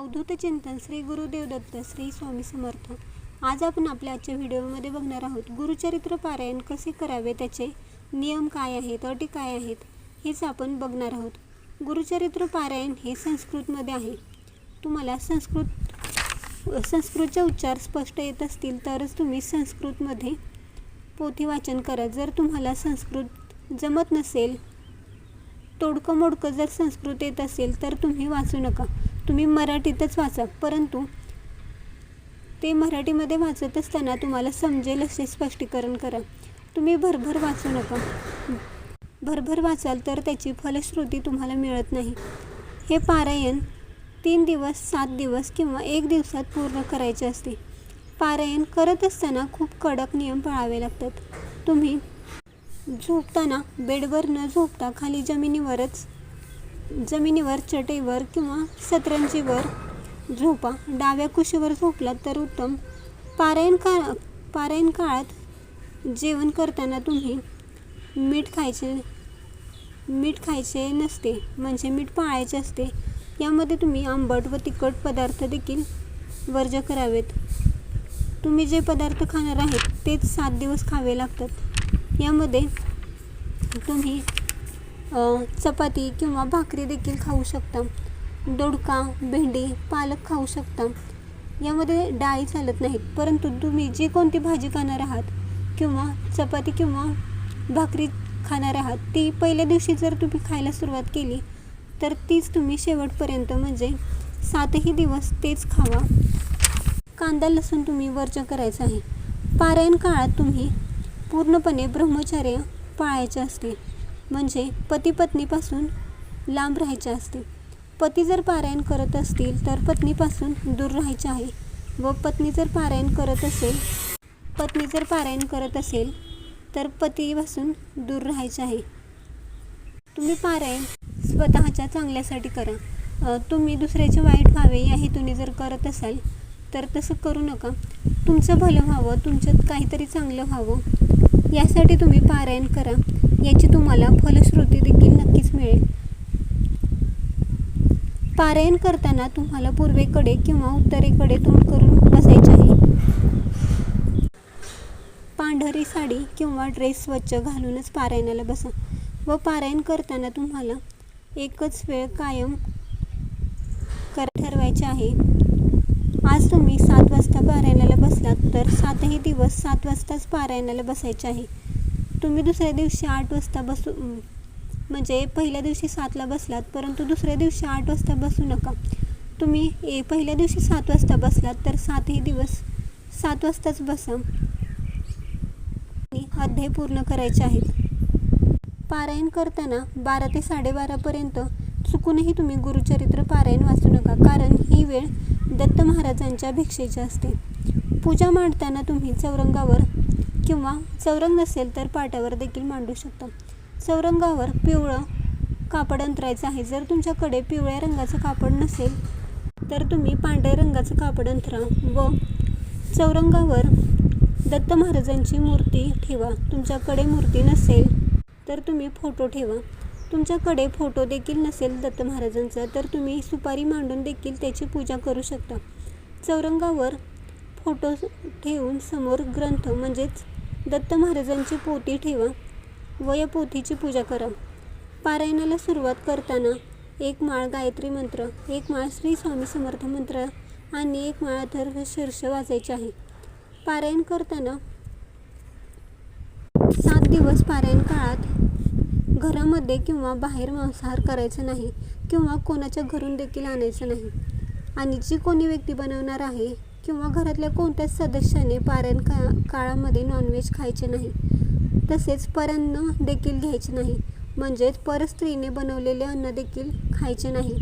अवधूत चिंतन श्री गुरुदेव दत्त श्री स्वामी समर्थ. आज आपण आपल्या आजच्या व्हिडिओमध्ये बघणार आहोत गुरुचरित्र पारायण कसे करावे त्याचे नियम काय आहेत अटी काय आहेत हेच आपण बघणार आहोत. गुरुचरित्र पारायण हे संस्कृतमध्ये आहे. तुम्हाला संस्कृत संस्कृतचे उच्चार स्पष्ट येत असतील तरच तुम्ही संस्कृतमध्ये पोथी वाचन करा. जर तुम्हाला संस्कृत जमत नसेल तोडकं मोडकं जर संस्कृत येत असेल तर तुम्ही वाचू नका. तुम्ही मराठीतच वाचा परंतु ते मराठीमध्ये वाचत असताना तुम्हाला समजेल असे स्पष्टीकरण करा. तुम्ही भरभर वाचू नका. भरभर वाचाल तर त्याची फलश्रुती तुम्हाला मिळत नाही. हे पारायण तीन दिवस सात दिवस किंवा एक दिवसात पूर्ण करायचे असते. पारायण करत असताना खूप कडक नियम पाळावे लागतात. तुम्ही झोपताना बेडवर न झोपता खाली जमिनीवरच जमिनीवर चटईवर किंवा सतरंजीवर झोपा. डाव्या कुशीवर झोपलात तर उत्तम. पारायण का पारायण काळात जेवण करताना तुम्ही मीठ खायचे मीठ खायचे नसते म्हणजे मीठ पाळायचे असते. यामध्ये तुम्ही आंबट व तिखट पदार्थ देखील वर्ज करावेत. तुम्ही जे पदार्थ खाणार आहेत तेच सात दिवस खावे लागतात. यामध्ये तुम्ही चपाती किंवा भाकरी देखील खाऊ शकता. दोडका भेंडी पालक खाऊ शकता. यामध्ये डाळी चालत नाहीत परंतु तुम्ही जी कोणती भाजी खाणार आहात किंवा चपाती किंवा भाकरी खाणार आहात ती पहिल्या दिवशी जर तुम्ही खायला सुरुवात केली तर तीच तुम्ही शेवटपर्यंत म्हणजे सातही दिवस तेच खावा. कांदा लसूण तुम्ही वर्ज करायचं आहे. पारायण काळात तुम्ही पूर्णपणे ब्रह्मचर्य पाळायचे असते. म्हणजे पती पत्नीपासून लांब राहायचे असते. पती जर पारायण करत असतील तर पत्नीपासून दूर राहायचे आहे. व पत्नी जर पारायण करत असेल पत्नी जर पारायण करत असेल तर पतीपासून दूर राहायचे आहे. तुम्ही पारायण स्वतःच्या चांगल्यासाठी करा. तुम्ही दुसऱ्याचे वाईट व्हावे या हेतूने जर करत असाल तर तसं करू नका. तुमचं भलं व्हावं तुमच्यात काहीतरी चांगलं व्हावं यासाठी तुम्ही पारायण करा. याची तुम्हाला फलश्रुती देखील नक्कीच मिळेल. पारायण करताना तुम्हाला पूर्वेकडे किंवा उत्तरेकडे तोंड करून बसायचे आहे. पांढरी साडी किंवा ड्रेस स्वच्छ घालूनच पारायणाला बसा. व पारायण करताना तुम्हाला एकच वेळ कायम कर ठरवायचे आहे. आज तुम्ही सात वाजता पारायणाला बसलात तर सातही दिवस सात वाजताच पारायणाला बसायचे आहे. तुम्ही दुसऱ्या दिवशी आठ वाजता बसू म्हणजे पहिल्या दिवशी सातला बसलात परंतु दुसऱ्या दिवशी आठ वाजता बसू नका. तुम्ही ए पहिल्या दिवशी सात वाजता बसलात तर सातही दिवस सात वाजताच बसा. आणि अध्याय पूर्ण करायचे आहेत. पारायण करताना बारा ते साडेबारापर्यंत चुकूनही तुम्ही गुरुचरित्र पारायण वाचू नका कारण ही वेळ दत्त महाराजांच्या भिक्षेची असते. पूजा मांडताना तुम्ही चौरंगावर किंवा चौरंग नसेल तर पाट्यावर देखील मांडू शकता. चौरंगावर पिवळं कापड अंतरायचं आहे. जर तुमच्याकडे पिवळ्या रंगाचं कापड नसेल तर तुम्ही पांढऱ्या रंगाचं कापड अंतरा व चौरंगावर दत्त महाराजांची मूर्ती ठेवा. तुमच्याकडे मूर्ती नसेल तर तुम्ही फोटो ठेवा. तुमच्याकडे फोटो देखील नसेल दत्त महाराजांचा तर तुम्ही सुपारी मांडून देखील त्याची पूजा करू शकता. चौरंगावर फोटो ठेवून समोर ग्रंथ म्हणजेच दत्त महाराजांची पोती ठेवा व या पोथीची पूजा करा. पारायणाला सुरुवात करताना एक माळ गायत्री मंत्र एक माळ श्री स्वामी समर्थ मंत्र आणि एक माळ अथर्व शीर्ष वाजायचे आहे. पारायण करताना सात दिवस पारायण काळात घरामध्ये किंवा बाहेर मांसाहार करायचं नाही किंवा कोणाच्या घरून देखील आणायचं नाही. आणि जी कोणी व्यक्ती बनवणार आहे किंवा घरातल्या कोणत्याच सदस्याने पारायण का काळामध्ये नॉनव्हेज खायचे नाही. तसेच परअन्न देखील घ्यायचे नाही. म्हणजेच परस्त्रीने बनवलेले अन्न देखील खायचे नाही.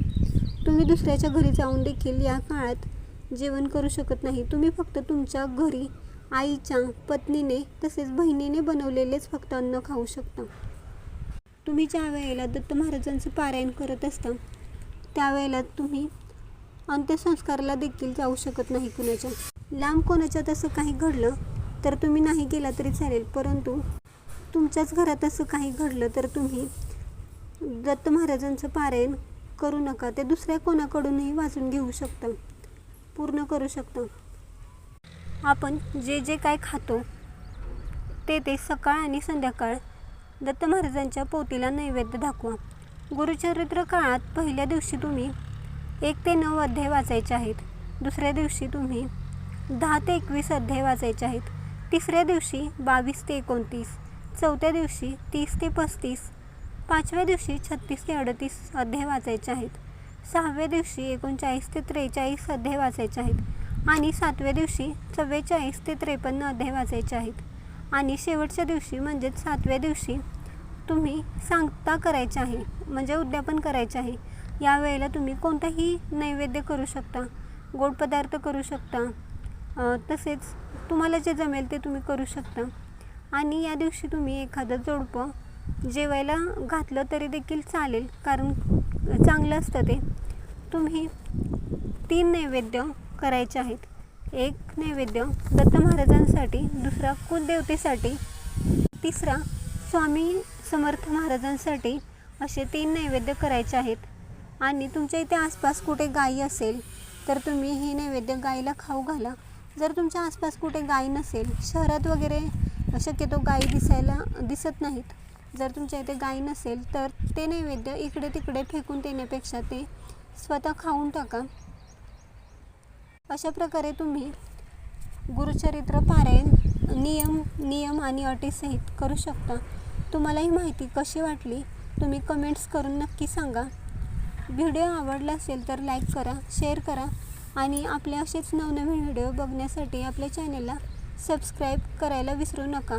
तुम्ही दुसऱ्याच्या घरी जाऊन देखील या काळात जेवण करू शकत नाही. तुम्ही फक्त तुमच्या घरी आईच्या पत्नीने तसेच बहिणीने बनवलेलेच फक्त अन्न खाऊ शकता. तुम्ही ज्या वेळेला दत्त महाराजांचं पारायण करत असता त्यावेळेला तुम्ही अंत्यसंस्काराला देखील जाऊ शकत नाही कुणाच्या. लांब कोणाच्या तसं काही घडलं तर तुम्ही नाही गेला तरी चालेल परंतु तुमच्याच घरात असं काही घडलं तर तुम्ही दत्त महाराजांचं पारायण करू नका. ते दुसऱ्या कोणाकडूनही वाचून घेऊ शकता पूर्ण करू शकता. आपण जे जे काय खातो ते ते सकाळ आणि संध्याकाळ दत्त महाराजांच्या पोतीला नैवेद्य दाखवा. गुरुचरित्र काळात पहिल्या दिवशी तुम्ही एक ते नऊ अध्याय वाचायचे आहेत. दुसऱ्या दिवशी तुम्ही दहा ते एकवीस अध्याय वाचायचे आहेत. तिसऱ्या दिवशी बावीस ते एकोणतीस चौथ्या दिवशी तीस ते पस्तीस पाचव्या दिवशी छत्तीस ते अडतीस अध्याय वाचायचे आहेत. सहाव्या दिवशी एकोणचाळीस ते त्रेचाळीस अध्याय वाचायचे आहेत. आणि सातव्या दिवशी चव्वेचाळीस ते त्रेपन्न अध्याय वाचायचे आहेत. आणि शेवटच्या दिवशी म्हणजेच सातव्या दिवशी तुम्ही सांगता करायचे आहे म्हणजे उद्यापन करायचे आहे. यावेळेला तुम्ही कोणताही नैवेद्य करू शकता गोड पदार्थ करू शकता तसेच तुम्हाला जे जमेल ते तुम्ही करू शकता. आणि या दिवशी तुम्ही एखादं जोडपं जेवायला घातलं तरी देखील चालेल कारण चांगलं असतं ते. तुम्ही तीन नैवेद्य करायचे आहेत. एक नैवेद्य दत्त महाराजांसाठी दुसरा कुलदेवतेसाठी तिसरा स्वामी समर्थ महाराजांसाठी असे तीन नैवेद्य करायचे आहेत. आणि तुमच्या इथे आसपास कुठे गाई असेल तर तुम्ही हे नैवेद्य गाईला खाऊ घाला. जर तुमच्या आसपास कुठे गाई नसेल शहरात वगैरे शक्यतो गाई दिसायला दिसत नाहीत. जर तुमच्या इथे गाई नसेल तर ते नैवेद्य इकडे तिकडे फेकून देण्यापेक्षा ते स्वतः खाऊन टाका. अशा प्रकारे तुम्ही गुरुचरित्र पारायण नियम नियम आणि अटीसहित करू शकता. तुम्हाला ही माहिती कशी वाटली तुम्ही कमेंट्स करून नक्की सांगा. व्हिडिओ आवडला असेल तर लाईक करा शेअर करा आणि आपले असेच नवनवीन व्हिडिओ बघण्यासाठी आपल्या चॅनलला सबस्क्राईब करायला विसरू नका.